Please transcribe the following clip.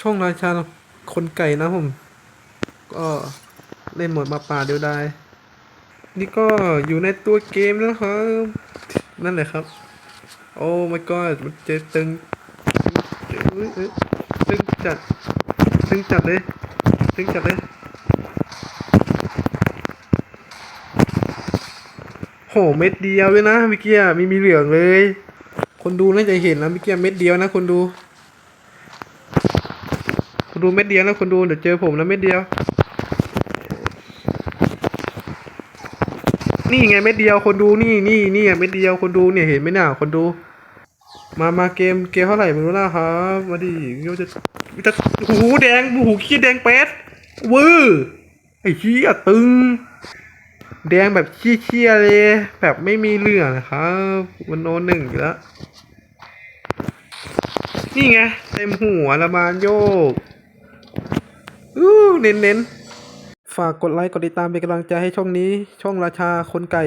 ช่องราชาคนไก่นะผม ก็เล่นหมดมาป่าเดียวไดายนี่ก็อยู่ในตัวเกมแล้วครับ นั่นแหละครับ โอ้ my god มันเจตึงเอ้ยเอ้ยตึงจัดตึงจัดเลยตึงจัดเลยโหเม็ดเดียวเลยนะเมื่อกี้อะมีมีเหลืองเลย คนดูน่าจะเห็นนะเมื่อกี้เม็ดเดียวนะคนดู คนดูเม็ดเดียวนะคนดูเดี๋ยวเจอผมนะเม็ดเดียว นี่ไงเม็ดเดียวคนดูนี่นี่นี่เม็ดเดียวคนดูเนี่ยเห็นไหมน่ะคนดู มามาเกมเกมเท่าไหร่ไม่รู้นะครับมาดิเราจะจะหูแดงหูขี้แดงเป็ดวื้อไอ้ขี้อะตึง แดงแบบขี้เชี่ยเลย แบบไม่มีเหลืองนะครับวันโนหนึ่งอยู่แล้วนี่ไง เต็มหัวละมานโยก เน้นๆ ฝากกดไลค์ กดติดตามเป็นกำลังใจให้ช่องนี้ ช่องราชาคนไก่